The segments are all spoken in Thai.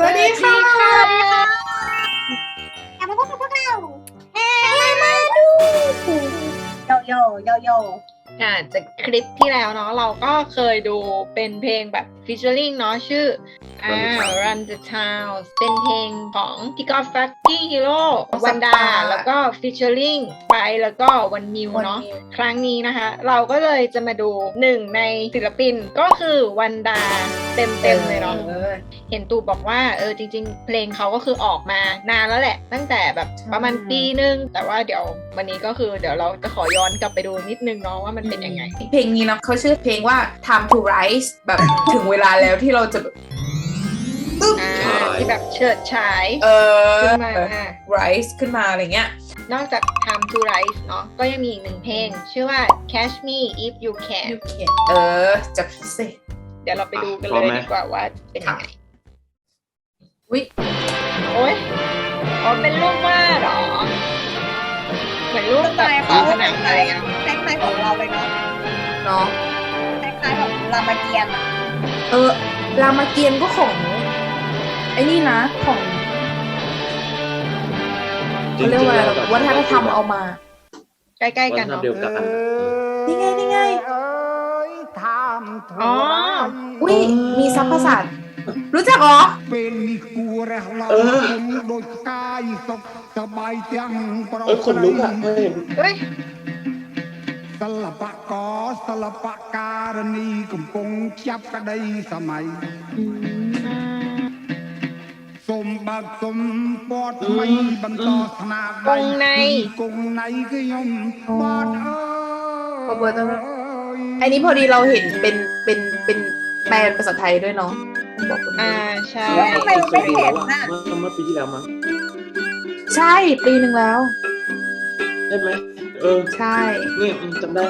สวัสดีค่ะกลับมาพบกับพวกเราเฮ้มาดูโยโยโยโยอ่าจากคลิปที่แล้วเนาะเราก็เคยดูเป็นเพลงแบบฟิชเชอริงเนาะชื่อ อ่า Run the Town เป็นเพลงของพี่กอล์ฟฟักกี้ฮีโร่ของวันดาสตาร์แล้วก็ฟิชเชอริงไปแล้วก็วันมิวเนาะ ครั้งนี้นะคะ เราก็เลยจะมาดูหนึ่งในศิลปินก็คือวันดาเต็มๆเลยเนาะออเห็นตูบอกว่าเออจริง ๆ เพลงเขาก็คือออกมานานแล้วแหละ ตั้งแต่แบบใช่ประมาณปีนึง แต่ว่าเดี๋ยววันนี้ก็คือเดี๋ยวเราจะขอย้อนกลับไปดูนิดนึงเนาะว่ามันเป็นยังไง เพลงนี้นะเขาชื่อเพลงว่า time to rise แบบถึงเวลาแล้วที่เราจะแบบ ตึ๊บอ่าใช่ที่แบบเฉิดฉายเออ ขึ้นมา rise ขึ้นมาอะไรเงี้ย นอกจาก Time to Rise เนาะก็ยังมีอีกหนึ่งเพลง ชื่อว่า Catch Me If You Can ยูเคนเออจะพิเศษ เดี๋ยวเราไปดูกันพร้เลอมยไหม ดีกว่าว่าเป็นยังไงวิโอ้ยอ๋อเป็นรูปวาดเหรอ เหมือนรูปสไตแบบล์ฝาเขาผคนังอะไรอะล้ายๆของเราเลยเนาะเนาะคล้ายๆแบบรามเกียรติ์อะเออรามเกียรติ์ก็ของไไอ้นี่นะของเรียกว่าวัฒนธรรมเอามา ใกล้ๆกันเนาะดียวกัน นี่ไงนี่ไงอ๋อ อุ้ยมีซับภาษารู้จักหรอ เป็นกูแรงเราอคนโดยกายตกสบายเตียงปลอดเอ้คนลุกอะเฮ้ยเฮ้ลปะกอสลปการณีกำปงจับกระไดสมัย សូមបើកទុំពតថ្មីបន្តស្នាដៃ គង់នៃ គង់នៃខ្ញុំបតអើ ขอเบอร์ตัวนั้น យ อันนี้พอดีเราเห็นเป็น เป็น เป็นแปลเป็นภาษาไทยด้วยเนาะบอกคน อ่า นี้ ใช่ ทำไมเราไม่เห็นน่ะ เมื่อเมื่อปีที่แล้วมั้ง ใช่ ปีหนึ่งแล้ว ได้ไหมเออ ใช่ เนี่ยอืมจำได้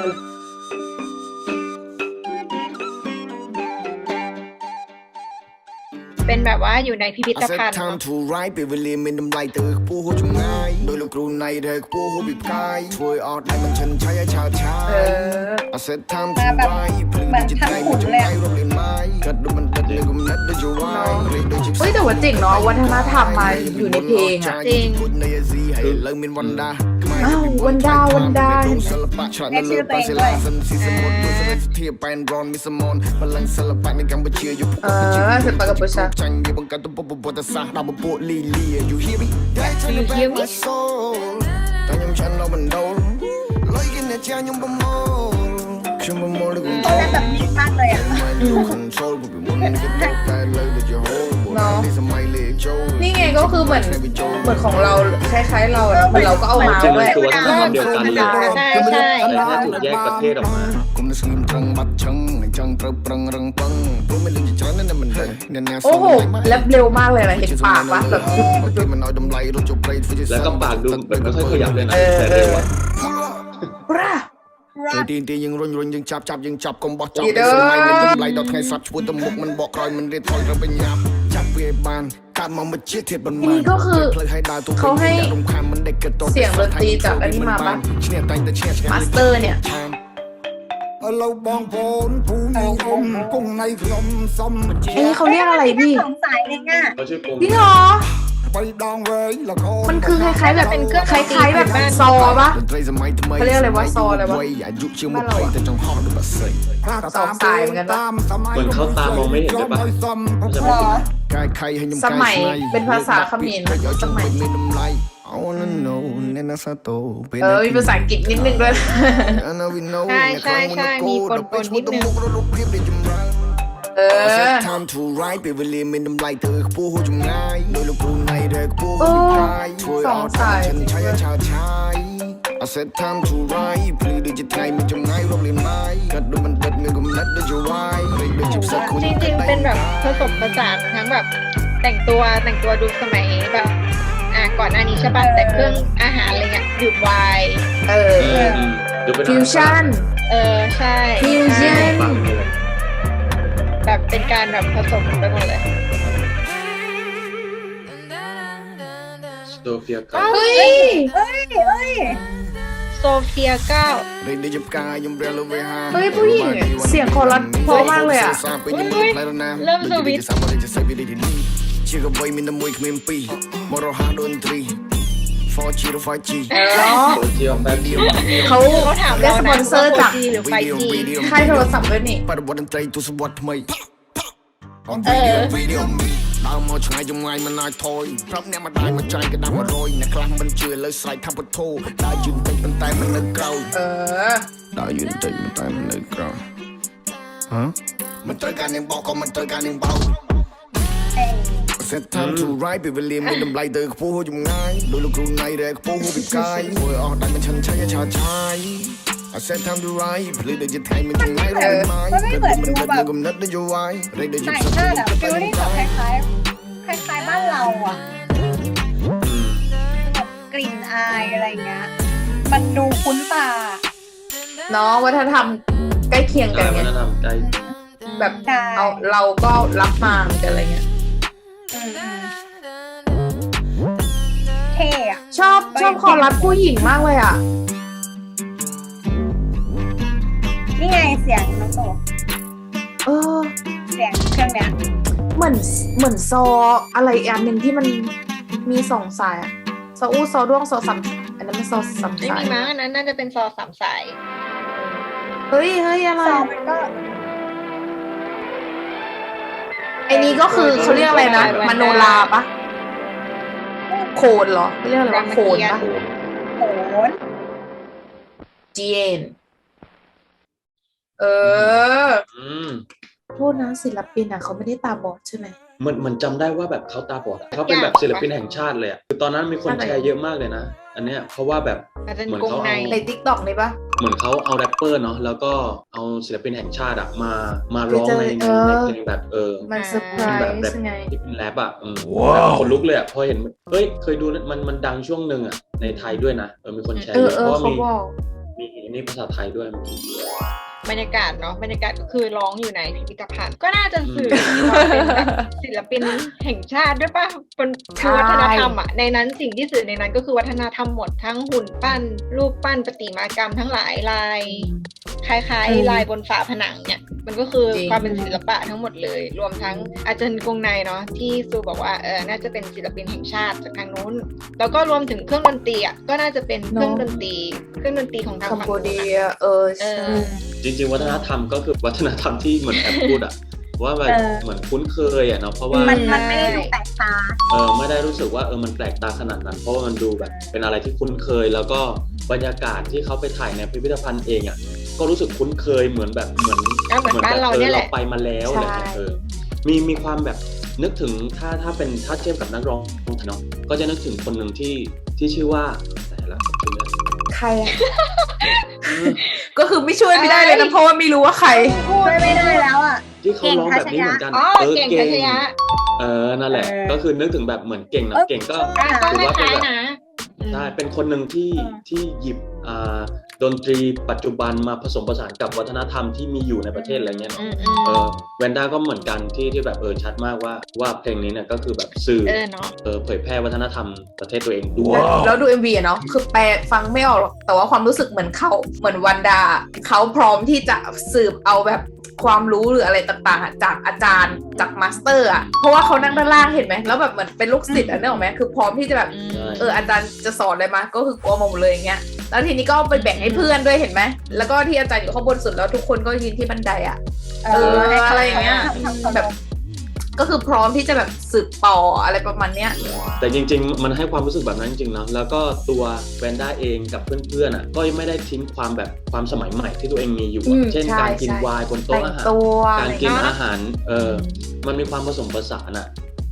เลย เป็นแบบว่าอยู่ในพิพิธ I ภัณ said ฑ์ time เนาะ to ride ពេលវេលាមានតម្លៃទៅខ្ពស់ហួសចម្ងាយដោយលោកគ្រូណៃដែលខ្ពស់ហួសពីផ្កាយធ្វើឲ្យដៃមិនឈិនឆៃឲ្យឆើតឆា เอย อ I said time มา to แบบ ride ភ្លឺ เหมือน ជា ทั้ง ថ្ងៃ ขุ មួយ น ចំ เลย ងាយ อะ រកលេនម៉ាយកាត់ដូចមិនដិតនៃគំនិតដូចជាវាយរៀងដូចជា เฮ้ยแต่ว่าเจ๋งเนาะวัฒนธรรมมาอยู่ในเพลงอ่ะ จริง ពុទ្ធនៃអាស៊ីហើយឥឡូវមានវណ្ណដាខ្មែរ อ้าววันดาววันดาเห็นแม่ชื่อตัวเองด้วยเออเสร็จปากกับปุชา You hear me? You hear me? แต่ยังฉันเรามันโดนลอยกันในใจยังบ่มองฉันบ่มองเลยกูโอ้วแบบนิ่งาเลยอะนี่ไงก็คือเหมือนมือนของเราคล้ายๆเราอะเหมือนเราก็เอามา จริง ด้วย ๆตัววัฒนธรรมเดียวกันเลย ใช่ใช่ แต่แค่ถูกแยกประเทศออกมา គុំនឹងស្ងៀមត្រង់បាត់ឆឹងអញ្ចឹងត្រូវប្រឹងរឹងពឹងព្រោះមានលុយច្រើនណាស់មិនដឹងអ្នកណា โอ้โหแลบเร็วมากเลยนะเห็นปากวะแบบ គេមិនឲ្យតម្លៃរត់ចូលព្រៃធ្វើជា แล้วก็ปากดูเหมือนไม่ค่อยขยับเลยนะ เออ แต่เร็วอะ ปรา ទៅទីទីយើងរុញរុញយើងចាប់ចាប់យើងចាប់កុំបោះចោល យីដើ សម័យមានតម្លៃដល់ថ្ងៃស្រាប់ឈ្មោះទៅមុខមិនបកក្រោយមិនរៀបថយត្រូវវិញញាប់ านมองมาเชียเทียบมันมันก็คือเขาให้เสียงดนตรีจากอันนี้มาบ้างมาสเตอร์เนี่ยเราบองโผนผู้มีอมกุ้งในลมซมอันนี้เขาเรียกอะไรพี่สงสัยเองอะจริงเหรอ มันคือคล้ายๆแบบเป็นเครื่องคล้ายๆแบบซอปะเขาเรียกอะไรว่าซออะไรวะบ้านเราอะซอสายเหมือนกันปะเหมือนเข้าตามองไม่เห็นเลยปะสมัยเป็นภาษาเขมรสมัยเออมีภาษาอังกฤษนิดนึงด้วยใช่ใช่ใช่มีปนปนนิดนึง ออ time to เปเวลีมินน้ำลเธอผู้หูจุงไงโดยลูกกในเด็กผู้หูไงช่วยเอาใจฉันใช้ชาชาย I said time to พลีดิจิทัลไม่จำไงรบเรียนไม้กัดดูมันเด็ดเงินกำนัดด้วยจะไว้ไม่ได้จิบสักคนจริงๆเป็นแบบผสมกระสานทั้งแบบ แต่งตัวแต่งตัวดูสมัยแบบอะก่อนหน้านี้ใช่ป่ะแต่เครื่องอาหารอะไรเงี้ยหยุดไวน์เออ ฟิวชั่น เออ ใช่ฟิวชั่น แบบเป็นการแบบผสมไปหมดเลยโซเฟียเก้าเฮ้ยเฮ้ยโซเฟียเก้าเฮ้ยผู้หญิงเสียงคอรัสเพรามากเลยอะเริ่มสวิตช์ เนาะ โซเชียลแป๊บเดียว เขา เขาถาม ได้ เรา ส นะ ปอนเซอร์จาก 4G หรือ 5G ค่ายโทรศัพท์ด้วยนี่ បរិបទតន្ត្រីទស្សវត្សថ្មីអត់ អឺ វីដេអូមីដើរមកឆ្ងាយចម្ងាយមិនអាចថយប្រាប់អ្នកមកដាច់មកចាយក៏ដាំ100អ្នកខ្លះមិនជឿលើស្រែកថាពុទ្ធោដើរយឺនតិចប៉ុន្តែមិននៅក្រោយ เออ ដើរយឺនតិចប៉ុន្តែមិននៅក្រោយហ៎មិនត្រូវការនាងបោកក៏មិនត្រូវការនាងបោក เอ้ย set time ไร ride ปิดเวลีมเป็นดำไรเตอร์กพูดอยู่ง่ายดูลูกครูในแรกพูดปิไก่ยโวยออกได้เป็นฉันใช้ชาชาย I said time to ride หรือเดี๋ยวจะไทยมันจะง่ายรู้ไหมกระดูมันเกิดกเนิดดูแบบไหนดี๋ยวจะบฟิลลิ่งแบบคล้ายคล้ายคล้ายคล้ายบ้านเราอะแบบกลิ่นอายอะไรเงี้ยมันดูคุ้นตาเนาะวัฒนธรรมใกล้เคียงกันเงวัฒนธรรแบบเอาเราก็รับมากันอะไรเงี้ย เท่อะชอบชอบคอรัสผู้หญิงมากเลยอะ นี่ไงเสียงน้องโตเออ เสียงเครื่องเนี้ยเหมือนเหมือนซออะไรอีกอันหนึ่งที่มันมีสองสายอะซออู้ซอด้วงซอสามอันนั้นมันซอสามไม่สายมีมั้งอันนั้นน่าจะเป็นซอสามสาย เฮ้ยเฮ้ยอะไร ซออะมันก็ ไอ้นี้ก็คือเขาเรียกอะไรนะวันมโนราปะโคนเหรอเขาเรียกอะไรวะโคนปะโอ้โหโหนเจียนเอออืมโทษนะศิลปินอะเขาไม่ได้ตาบอดใช่ไหม เหมือนเหมันจำได้ว่าแบบเขาตาบอดอะเขาเป็นแบบศิลปินแห่งชาติเลยอะคือตอนนั้นมีคนอะไรแชร์เยอะมากเลยนะ อันเนี้ยเพราะว่าแบบอาจจะเหมือนกงเขาในเอา ในทิกตอกนี่ปะ เหมือนเขาเอาแรปเปอร์เนาะแล้วก็เอาศิลปินแห่งชาติอะมามาร้องในเอในอเพลงแบบเออ มันเซอร์ไพรเป็นแบบแรปส์ไง ที่เป็นแรปอะอืมแบบคนลุกเลยอะพอเห็นเฮ้ยเคยดูนะมันมันดังช่วงหนึ่งอะในไทยด้วยนะเออมีคนแชร์เอเยออะเอเพอราะว่าเขามีบอก มีนี่ภาษาไทยด้วย บรรยากาศเนาะบรรยากาศก็คือร้องอยู่ในพิพิธภัณฑ์ ก็น่าจะสื่อความเป็นแบบศิลปินแห่งชาติด้วยป่ะเป็นคือวัฒนธรรมอะในนั้นสิ่งที่สื่อในนั้นก็คือวัฒนธรรมหมดทั้งหุ่นปั้น รูปปั้นประติมากรรมทั้งหลายลายคล้ายอืมๆลายบนฝาผนังเนี่ยมันก็คือจริงความเป็นศิลปะทั้งหมดเลย รวมทั้งอาจารย์กงในเนาะที่ซูบอกว่าเออน่าจะเป็นศิลปินแห่งชาติจากทางนู้น แล้วก็รวมถึงเครื่องดนตรีอะก็น่าจะเป็นเครื่องดนตรี เครื่องดนตรีของทางคัมฝั่งโบนู้นเดีอะยเออเอใช่อจริงๆ วัฒนธรรมก็คือวัฒนธรรมที่เหมือนแอบพูดอะว่าแบบเหมือนคุ้นเคยอะเนาะเพราะว่ามันมันไม่ได้ดูแปลกตาเออไม่ได้รู้สึกว่าเออมันแปลกตาขนาดนั้น เพราะว่ามันดูแบบเป็นอะไรที่คุ้นเคย แล้วก็บรรยากาศที่เขาไปถ่ายในพิพิธภัณฑ์เองอะก็รู้สึกคุ้นเคยเหมือนแบบเหมือนก็เหมือนบ้านเราแบบเนี่ยแหละเราไปมาแล้วอะไรเงี้ยเออมีมีความแบบนึกถึงถ้าถ้าเป็นถ้าเทียบกับนักร้องเนาะก็จะนึกถึงคนหนึ่งที่ที่ชื่อว่าแต่ละชื่ออะไร ใครอะอืมก็คือไม่ช่วยไม่ได้เลยนะเพราะว่าไม่รู้ว่าใครช่วยไม่ได้แล้วอะ ที่เขาร้องแบบนี้เหมือนกันอ๋อเออเก่งเก่ทังชยะ เออนั่นแหละ เออ ก็คือนึกถึงแบบเหมือนเก่งนะเออเก่งก็ อะก็ถือว่าคเป็นล้ายแบบๆนะอืม ใช่เป็นคนหนึ่งที่เออที่หยิบอ่าดนตรีปัจจุบันมาผสมผสานกับวัฒนธรรมที่มีอยู่ในประเทศอะไรเงี้ยเนาะอืมอืมเออแวนด้าก็เหมือนกันที่ที่แบบเออชัดมากว่าว่าเพลงนี้เนี่ยก็คือแบบสื่อเออเนาะเออเผยแพร่วัฒนธรรมประเทศตัวเองด้วยแล้วดู MV อะเนาะคือแปลฟังไม่ออกหรอกแต่ว่าความรู้สึกเหมือนเขาเหมือนวันดาเขาพร้อมที่จะสืบเอาแบบ ความรู้หรืออะไรต่างๆอะจากอาจารย์จากมาสเตอร์อะเพราะว่าเขานั่งด้านล่างเห็นไหมแล้วแบบเหมือนเป็นลูกศิษย์อะนึกออกไหมคือพร้อมที่จะแบบอืมใช่เอออาจารย์จะสอนอะไรมาก็คือกลัวมาหมดเลยอย่างเงี้ยแล้วทีนี้ก็เอาไปแบ่งให้เพื่อนด้วยเห็นไหมแล้วก็ที่อาจารย์อยู่ข้างบนสุดแล้วทุกคนก็ยืนที่บันไดอะเอเอออให้เขาอะไรอย่างเงี้ยทำทำแบบ ก็คือพร้อมที่จะแบบสืบต่ออะไรประมาณเนี้ย แต่จริง ๆ มันให้ความรู้สึกแบบนั้นจริงๆเนาะแล้วก็ตัวแวนด้าเองกับเพื่อนๆอะก็ยังไม่ได้ทิ้งความแบบความสมัยใหม่ที่ตัวเองมีอยู่อือะมเช่นใช่การกินใช่ ไวน์บนแต่โต๊ะงอาหาร ตัวกาอะรไรกินเงี้ย อาหาร เออ มันมีความผสมผสานอะ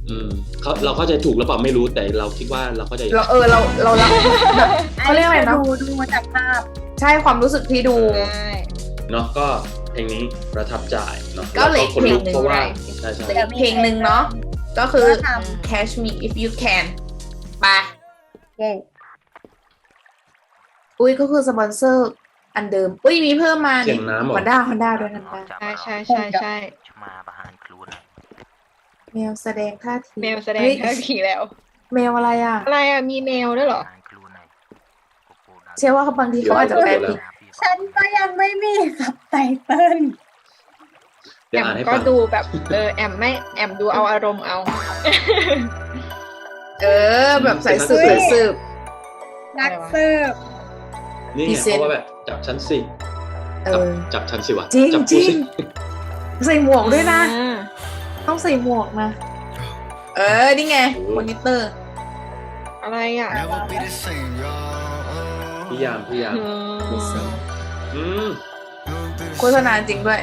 อืมเขาเราเข้าใจถูกหรือเปล่าไม่รู้แต่เราคิดว่าเราเข้าใจเราเออเราเรารับแบบเขาเรียกอะไรนะดูดูจากภาพใช่ความรู้สึกที่ดู ใช่ เนาะก็เพ ลงนี้ประทับใจเนาะก็เหลืออีกคนลุกเพลงหนึ่งเพราะว่าใช่ใช่เหลืออีกเพลงหนึ่งเนาะก็คือก็ท Catch Me If You Can ไปเย้อุ้ยก็คือสปอนเซอร์อันเดิม อุ้ยมีเพิ่มมาเสีนี่ยงน้ำเหรอ ฮอนด้าฮอนด้าด้วยฮอนด้าใช่ใช่ใช่ใช่มาประหารครูนะแมวแสดงท่าทีแมวแสดงเฮ้ยท่าทีแล้ว แมวอะไรอะ อะไรอะมีแมวด้วยเหรอ ประหารครูนะเชื่อว่าบางทีเขาอาจจะแปลผิด ฉันก็ยังไม่มีสับไตเติ้ลเดี๋แอยวมอ่านให้ก็ฟังดูแบบ เออแอมไม่แอมดูเอาอารมณ์เอา เออ แบบใส่สืบใส่สืบ นักเสิร์ฟนี่พรีไงเซนต์เพราะว่าแบบจับชั้นสิเอจับอ จับชั้นสิวะจริงจับจกูริงสิใส่หมวกด้วยนะ อ่าต้องใส่หมวกนะเออ นี่ไงมอนิเตอร์อะไรอะ Never be the same, y'all. พี่ยามพี่ยามอืมอืมโฆษณาจริงด้วย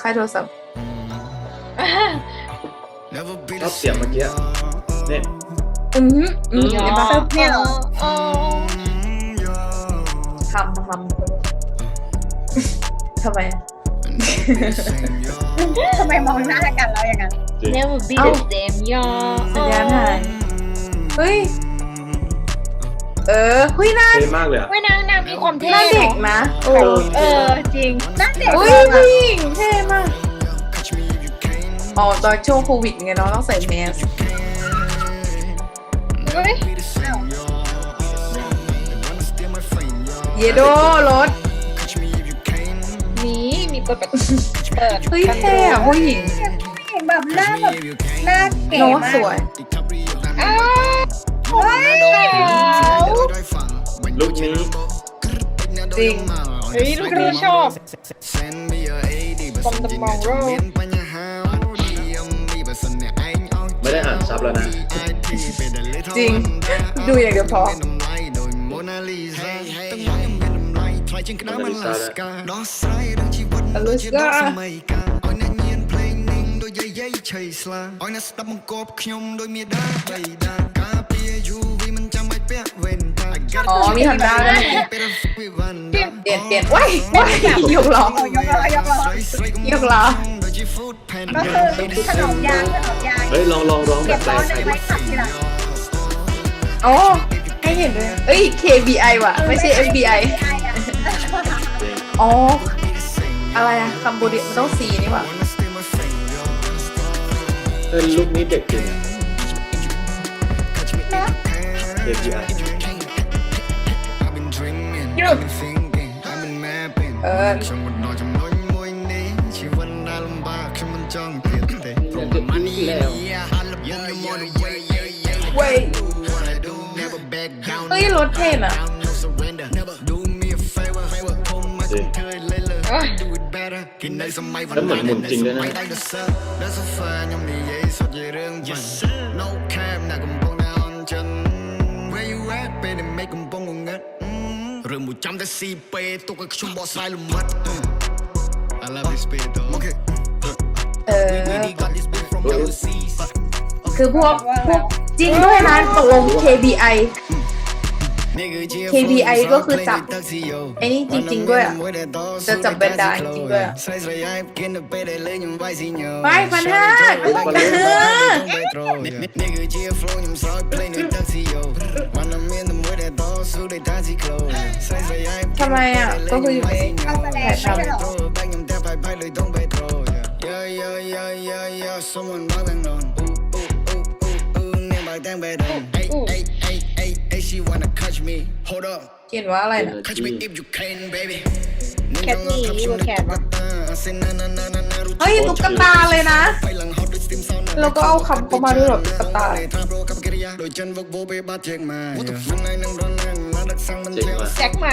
ค่ายโทรศัพท์ Never be ชอ the บเสียง same, เมื่อกี้ y'all. เนี่ยอืมอืมยอเห็นปะเนี่ยเหรออ๋อ Mm, y'all. ทำทำทำไม Never be the same, y'all. ทำไมมองหน้ากันแล้วอย่างนั้นจริง Never be เอ้า the same ยอสัญญาณหายเฮ้ย เออเฮ้ยหน้าเท่มากเลยอะไม่นางนางมีความหเท่น้าเด็กเนาะนะโอ้เออจริงหน้าเด็กอุ้ยเลยผู้อะหญิงเท่มาก Catch me if you can. อ๋อตอนช่วงโควิดไงเนาะต้องใส่แมสเฮ้ย Be the same, y'all. They wanna steal my fame, y'all. เยโดรถ Catch me if you can. มีมีเปิดประตูเปิดเฮ้ยเท่อะผู้หญิงผู้หญิงแบบหน้า Catch แบบ me if you can. หน้าเก๋โน้ตมาสกวยอ้าว เฮ้ย ลูกนี้ จริง เฮ้ยลูกรู้ชอบ Send me your AD បើ From the សិនជា Monroe មានបញ្ហាឌីអឹមឌីបើសិនអ្នកឯងអោយ ไม่ได้อ่านซับแล้วนะ IP ពេលដែលលេខ จริง ดูอย่างเดียวพอ មានតម្លៃដោយ Mona Lisa ទាំងមកខ្ញុំមានតម្លៃថ្លៃជាងក្តៅ Mona Lisa មក Alaska ដោះស្រាយរឿងជីវិត Alaska ជាដល់សម័យកាលឲ្យអ្នកញៀនភ្លេងនិងដូចយាយយាយឆៃស្លាឲ្យអ្នកស្ដាប់បង្គាប់ខ្ញុំដោយមេដាបៃតាកា อ๋อมีทำได้ด้วยเปลี่ยนเปลี่ยนว้ายว้ายยกล้อยกล้อยกล้อยกล้อก็คือขนมยางขนมยางเฮ้ยลองลองลองแบบแปลกๆไว้ขับทีหลังโอ้ให้เห็นเลยเอ้ย KBI ว่ะ ไม่ใช่ FBI อ๋อ อะไรอะคัมโบเดียมันต้องสีนี่ว่ะเออลูกนี้เด็กจริงอะ được chị ơi yeah. Ờ, Wait. Ơi lột thêm à? Đúng là mình trình lên រឿងមួយចាំតែស៊ីពេទុកឲ្យខ្ញុំបកស្រាយលំមិត I love this beat though Okay เออ We got this beat from overseas คือพวกพวกจริงด้วยนะตกลง KBI KBI ก็คือจับไอ้นี่จริงๆด้วยอะจะจับแบนดาจริงๆด้วยอะไม่พันห้าเออ ทำไมอ่ะ ก็คืออยู่ในสายตาเขียนว่าอะไรนะแคทนี่ว่าแคทวะ เฮ้ยตุ๊กตาเลยนะ แล้วก็เอาคำเขามาด้วยบบตุ๊กตาแจ็คมา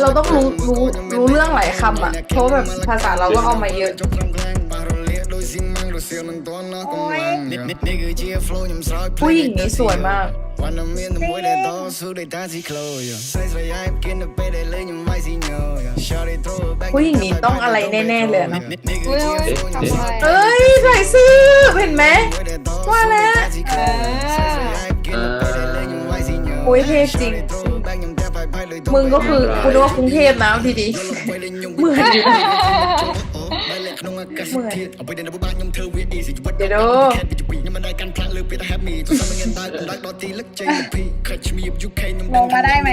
เราต้องรู้รู้รู้เรื่องหลายคำอะ เพราะแบบภาษาเราก็เอามาเยอะ ผู้หญิงนี้สวยมาก Wanna meet the boy that dolls who they dance close yeah. Says they I'm getting the bed they learn you might see know yeah. Shorty throw it back ผู้หญิงนี้ต้องอะไรแน่ๆเลยนะเอ้ยใส่ซื้อเห็นไหมว่าแล้วโอ้ยเท่จริง มึงก็คือกูนึกว่ากรุงเทพนะทีดีเหมือนอยู่ เหมือนเดี๋ยวดูลงมาได้ไหม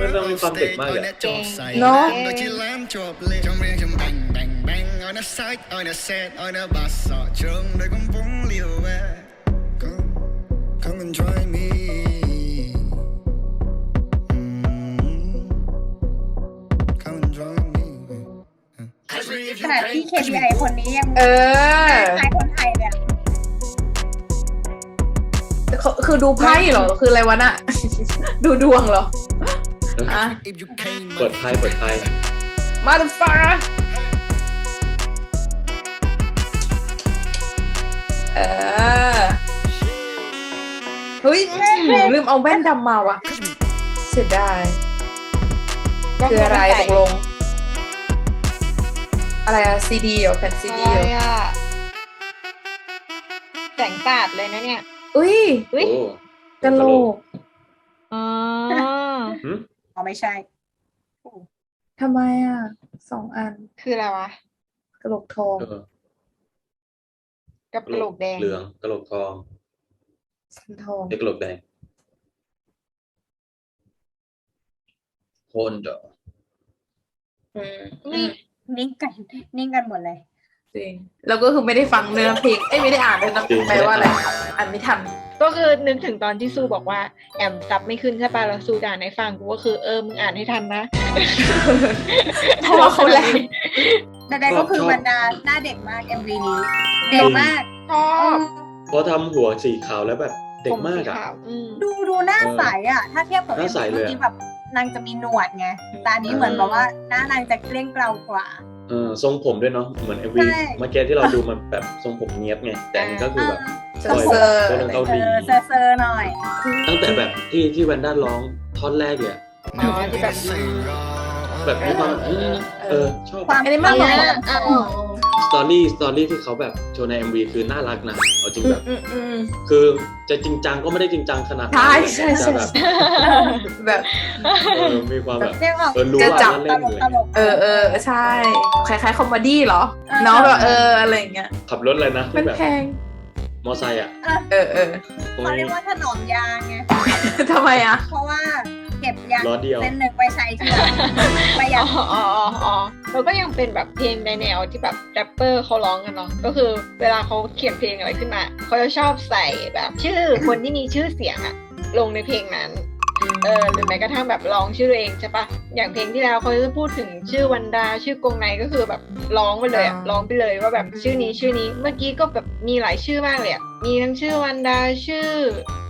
ไม่ต้องมีความเด็กมากอะเนาะ on a site, on a set, on a bus, or chung, they're gonna bung you away. Come, come and join. KPI คนนี้ยังเออคล้ายคนไทยเลยอะคือคือดูไพ่เหรอ คืออะไรวะน่ะ ดูดวงเหรออะ If you came เปิดไพ่เปิดไพ่ motherfucker เออ เฮ้ย ลืมเอาแว่นดำมาว่ะ เสียดาย คืออะไรตกลง อะไรอะซีดีเหรอแผ่นซีอะดีไรเหรออะแสงตาดเลยนะเนี่ย อุ้ยอุ๊ยโอ้กะโหลกอ๋อหึอ๋อไม่ใช่ ทำไมอะสองอันคืออะไรวะกะโหลกทองเออกับกระโหลกแดง เหลืองกระโหลกทองสันทองเด็กกระโหลกแดงโคนเดออืมนี่ นิ่งกันนิ่งกันหมดเลยจริงแล้วก็คือไม่ได้ฟังเนื้อเพลงเอ้ยไม่ได้อ่านเลยนะแปลว่าอะไรอ่านไม่ทันก็คือนึกถึงตอนที่ซูบอกว่า แอมซับไม่ขึ้นใช่ป่ะแล้วซูด่าให้ฟังกูก็คือเออมึงอ่านให้ทันนะเพราะว่าเขาแรงแต่ใดๆก็คือบรรดาหน้าเด็กมาก MV นี้ เด็กมากชอบเพราะทำหัวสีขาวแล้วแบบเด็กมากผสีอะขวอืมดูดูหน้าใสอะ ถ้าเทียบกับหน้าใส MV เลยเมื่อกี้แบบ นางจะมีหนวดไงแตอนนี้เหมือนแบบว่าหน้านางจะเกลี้ยงเกลากว่าเออทรงผมด้วยเนาะเหมือนเอวีใช่เมื่อกี้ที่เราดูมันแบบทรงผมเนี้ยบไงแต่อันนี้ก็คือแบบเซอร์เซอร์โดนเกาหเอลีอเซอร์เซอร์หน่อย ตั้งแต่แบบที่ที่แวนด้าร้องท่อนแรกเลยอะอ๋อที่แบบแบบมีความเออเออชอบความอันนี้มากกว่าเอ่าส ตอรี่สตอรี่ที่เขาแบบโชว์ใน MV คือน่ารักนะเอาจริงอืแบมบอืมอืมคือจะจริงจังก็ไม่ได้จริงจังขนาดนั้นใช่ใช่ใช่แต่แบบแบบ เออมีความแบบ เรียกว่า เออรู้จะว่าจับ เล่นตลเลกยตลกเออเออใช่ คล้ายๆคอมเมดี้เหรอเออเนาะแบบเอออะไรอย่างเงี้ย ขับรถเลยนะมันที่แบบแพง มอไซค์อะเออเออเขาเรียกว่าถนอมยางไง ทำไมอะ เพราะว่าเก็บยางล้อเดียว เส้นหนึ่งไปใช้ทีหลังประหยัอ๋ดออ๋ออ๋ออ๋อแล้วก็ยังเป็นแบบเพลงในแนวที่แบบแรปเปอร์เขาร้องกันเนาะก็คือเวลาเขาเขียนเพลงอะไรขึ้นมาเขาจะชอบใส่แบบชื่อคนที่มีชื่อเสียงอะลงในเพลงนั้น เออหรือแม้กระทั่งแบบร้องชื่อตัวเองใช่ปะอย่างเพลงที่แล้วเขาจะพูดถึงชื่อวันดาชื่อกงไนก็คือแบบร้องไปเลยอะอ่าร้องไปเลยว่าแบบชื่อนี้ชื่อนี้เมื่อกี้ก็แบบมีหลายชื่อมากเลยอะมีทั้งชื่อวันดาชื่อ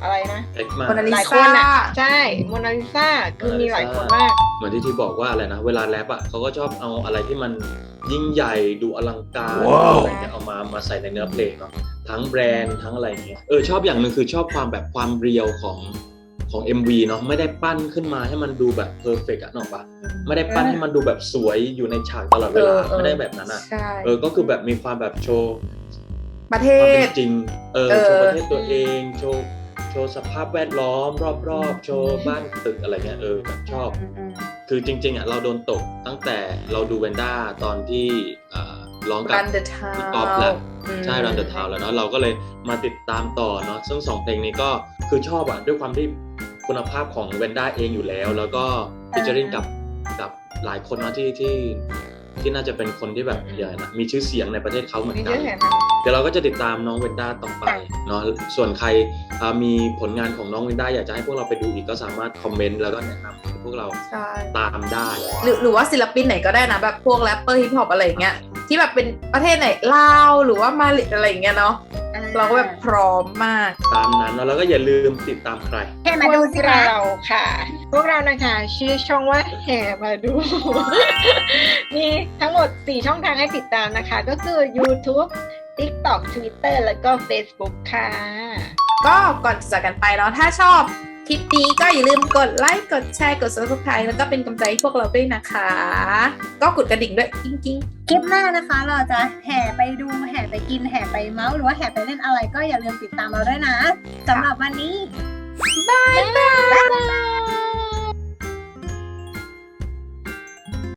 อะไรนะเอ็กมาโมนาลิหลายซคนอะาใช่โมนาลิซาคือมีหลายคนมาก เหมือนที่ที่บอกว่าอะไรนะ เวลาแรปอะเขาก็ชอบเอาอะไรที่มันยิ่งใหญ่ดูอลังการว้าวอะไรเงี้ยเอามามาใส่ในเนื้อเพลงเนาะทั้งแบรนด์ทั้งอะไรเงี้ยเออชอบอย่างหนึ่งคือชอบความแบบความเรียวของ ของ MV เนาะไม่ได้ปั้นขึ้นมาให้มันดูแบบเพอร์เฟกต์อะนึกออกปะไม่ได้ปั้นให้มันดูแบบสวยอยู่ในฉากตลอดเวลาไม่ได้แบบนั้นอะใช่เออก็คือแบบมีความแบบโชว์ประเทความเป็ศนจริงเออเออโชว์ประเทศตัวเองโชว์โชว์สภาพแวดล้อม รอบๆ โชว์บ้านตึกอะไรเงี้ยเออแบบชอบ คือจริง ๆอะเราโดนตกตั้งแต่เราดูเวนด้าตอนที่อ่า ร้องกับ Run the Town พี่ก๊อฟแล้วอืมใช่รันเดอะทาวแล้วเนาะเราก็เลยมาติดตามต่อเนาะซึ่งสองเพลงนี้ก็คือชอบอะด้วยความที่คุณภาพของเวนด้าเองอยู่แล้ว แล้วก็ฟิชเจอริงกับกับหลายคนเนาะที่ที่ที่น่าจะเป็นคนที่แบบอย่างไรนะมีชื่อเสียงในประเทศเขาเหมือนมีกัชื่นอเสียงนะเดี๋ยวเราก็จะติดตามน้องเวนด้าต่อไปเนาะส่วนใครอ่ามีผลงานของน้องเวนด้าอยากจะให้พวกเราไปดูอีกก็สามารถคอมเมนต์แล้วก็แนะนำให้พวกเราใช่ ตามได้ หรือหรือว่าศิลปินไหนก็ได้นะแบบพวกแรปเปอร์ฮิปฮอปอะไรอย่างเงี้ย ที่แบบเป็นประเทศไหนลาวหรือว่ามาเลอะไรอย่างเงี้ยเนาะเราก็แบบพร้อมมาก ตามนั้นเนาะแล้วก็อย่าลืมติดตามใครแค่พมาดูวกสิคะเราค่ะ พวกเรานะคะ ชื่อช่องว่าแห่มาดู มีทั้งหมด 4 ช่องทางให้ติดตามนะคะ ก็คือ YouTube TikTok Twitter แล้วก็ Facebook ค่ะ ก็ก่อนจะจากกันไปเนาะถ้าชอบ คลิปนี้ก็อย่าลืมกดไลค์ กดแชร์ กด subscribe แล้วก็เป็นกำลังใจให้พวกเราด้วยนะคะ ก็กดกระดิ่งด้วยกิ้งกิ้งคลิปหน้านะคะ เราจะแห่ไปดูแห่ไปกินแห่ไปเมาส์หรือว่าแห่ไปเล่นอะไรก็อย่าลืมติดตามเราด้วยนะสำหรับวันนี้บายบาย